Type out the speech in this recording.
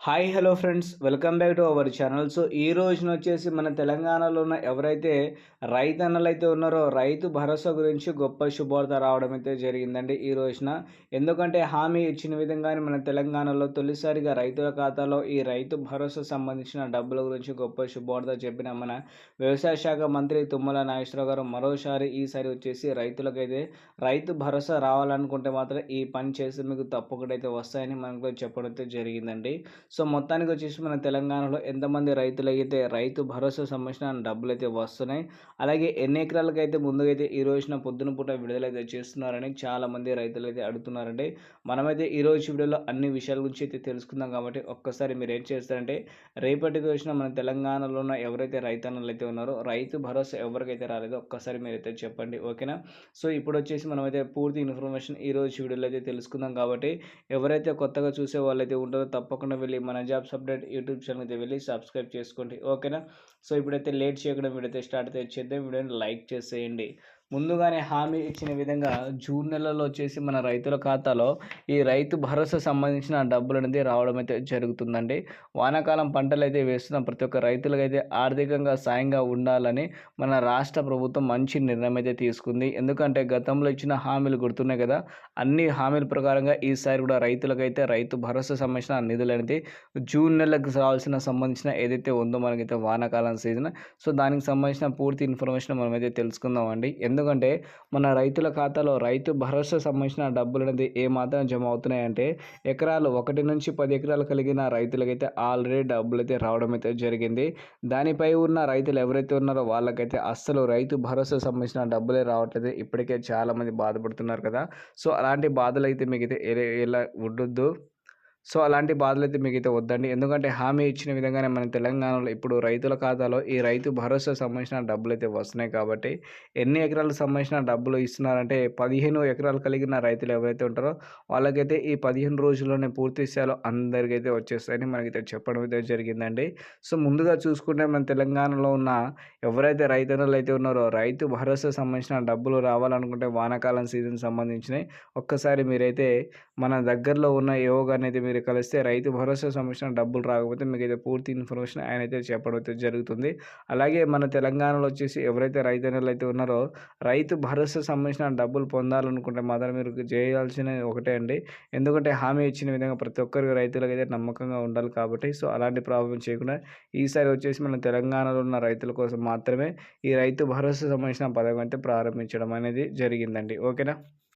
Hi hello friends welcome back to our channel so ఈ రోజున వచ్చేసి మన తెలంగాణలో ఉన్న ఎవరైతే రైతు అన్నలైతే ఉన్నారో రైతు భరోసా గురించి గొప్ప శుభార్త రావడం అయితే జరిగిందండి ఈ రోజున. ఎందుకంటే హామీ ఇచ్చిన విధంగానే మన తెలంగాణలో తొలిసారిగా రైతుల ఖాతాలో ఈ రైతు భరోసా సంబంధించిన డబ్బుల గురించి గొప్ప శుభార్త చెప్పిన మన వ్యవసాయ శాఖ మంత్రి తుమ్మల నాగేశ్వరరావు గారు మరోసారి ఈసారి వచ్చేసి రైతులకైతే రైతు భరోసా రావాలనుకుంటే మాత్రం ఈ పని చేసి మీకు తప్పకుండా అయితే వస్తాయని మనకు చెప్పడం అయితే జరిగిందండి. సో మొత్తానికి వచ్చేసి మన తెలంగాణలో ఎంతమంది రైతులు అయితే రైతు భరోసా సంబంధించిన డబ్బులు అయితే వస్తున్నాయి. అలాగే ఎన్ని ఎకరాలకు అయితే ముందుగైతే ఈ రోజున పొద్దున పూట విడుదలైతే చేస్తున్నారని చాలామంది రైతులు అయితే అడుగుతున్నారండి. మనమైతే ఈ రోజు వీడియోలో అన్ని విషయాల గురించి అయితే తెలుసుకుందాం కాబట్టి ఒక్కసారి మీరు ఏం చేస్తారంటే రేపటి రోజున మన తెలంగాణలో ఉన్న ఎవరైతే రైతన్నలు అయితే ఉన్నారో రైతు భరోసా ఎవరికైతే రాలేదో ఒక్కసారి మీరైతే చెప్పండి ఓకేనా? సో ఇప్పుడు వచ్చేసి మనమైతే పూర్తి ఇన్ఫర్మేషన్ ఈ రోజు వీడియోలో అయితే తెలుసుకుందాం కాబట్టి ఎవరైతే కొత్తగా చూసే వాళ్ళైతే ఉంటారో తప్పకుండా వెళ్ళి మన జాబ్స్ అప్డేట్ యూట్యూబ్ ఛానల్ అయితే వెళ్ళి సబ్స్క్రైబ్ చేసుకోండి. ఓకేనా? సో ఇప్పుడైతే లేట్ చేయకుండా వీడైతే స్టార్ట్ అయితే చేద్దాం. వీడియోని లైక్ చేసేయండి. ముందుగానే హామీ ఇచ్చిన విధంగా జూన్ నెలలో వచ్చేసి మన రైతుల ఖాతాలో ఈ రైతు భరోసా సంబంధించిన డబ్బులు అనేది రావడం అయితే జరుగుతుందండి. వానాకాలం పంటలు అయితే వేస్తున్న ప్రతి ఒక్క రైతులకైతే ఆర్థికంగా సాయంగా ఉండాలని మన రాష్ట్ర ప్రభుత్వం మంచి నిర్ణయం అయితే తీసుకుంది. ఎందుకంటే గతంలో ఇచ్చిన హామీలు గుర్తున్నాయి కదా. అన్ని హామీల ప్రకారంగా ఈసారి కూడా రైతులకైతే రైతు భరోసా సంబంధించిన నిధులు అనేది జూన్ నెలకు రావాల్సిన సంబంధించిన ఏదైతే ఉందో మనకైతే వానాకాలం సీజన్. సో దానికి సంబంధించిన పూర్తి ఇన్ఫర్మేషన్ మనమైతే తెలుసుకుందాం అండి ఎందుకంటే మన రైతుల ఖాతాలో రైతు భరోసా సంబంధించిన డబ్బులు అనేది ఏమాత్రం జమ అవుతున్నాయంటే ఎకరాలు ఒకటి నుంచి పది ఎకరాలు కలిగిన రైతులకైతే ఆల్రెడీ డబ్బులు అయితే రావడం అయితే జరిగింది. దానిపై ఉన్న రైతులు ఎవరైతే ఉన్నారో వాళ్ళకైతే అస్సలు రైతు భరోసా సంబంధించిన డబ్బులే రావట్లేదు. ఇప్పటికే చాలామంది బాధపడుతున్నారు కదా. సో అలాంటి బాధలు అయితే మీకు అయితే ఎలా ఉండొద్దు. సో అలాంటి బాధలు అయితే మీకైతే వద్దండి. ఎందుకంటే హామీ ఇచ్చిన విధంగానే మన తెలంగాణలో ఇప్పుడు రైతుల ఖాతాలో ఈ రైతు భరోసా సంబంధించిన డబ్బులు అయితే వస్తున్నాయి కాబట్టి ఎన్ని ఎకరాలకు సంబంధించిన డబ్బులు ఇస్తున్నారంటే పదిహేను ఎకరాలు కలిగిన రైతులు ఎవరైతే ఉంటారో వాళ్ళకైతే ఈ పదిహేను రోజుల్లోనే పూర్తి స్థాయిలో అందరికైతే వచ్చేస్తాయని మనకైతే చెప్పడం అయితే జరిగిందండి. సో ముందుగా చూసుకుంటే మన తెలంగాణలో ఉన్న ఎవరైతే రైతన్నలు అయితే ఉన్నారో రైతు భరోసా సంబంధించిన డబ్బులు రావాలనుకుంటే వానాకాలం సీజన్ సంబంధించినవి ఒక్కసారి మీరైతే మన దగ్గరలో ఉన్న యోగా అనేది మీరు కలిస్తే రైతు భరోసా సంబంధించిన డబ్బులు రాకపోతే మీకు అయితే పూర్తి ఇన్ఫర్మేషన్ ఆయన అయితే చెప్పడం అయితే జరుగుతుంది. అలాగే మన తెలంగాణలో వచ్చేసి ఎవరైతే రైతన్నలు అయితే ఉన్నారో రైతు భరోసా సంబంధించిన డబ్బులు పొందాలనుకుంటే మాత్రం మీరు చేయాల్సిన ఒకటే అండి. ఎందుకంటే హామీ ఇచ్చిన విధంగా ప్రతి ఒక్కరికి రైతులకు అయితే నమ్మకంగా ఉండాలి కాబట్టి సో అలాంటి ప్రాబ్లం చేయకుండా ఈసారి వచ్చేసి మన తెలంగాణలో ఉన్న రైతుల కోసం మాత్రమే ఈ రైతు భరోసా సంబంధించిన పథకం అయితే ప్రారంభించడం అనేది జరిగిందండి. ఓకేనా?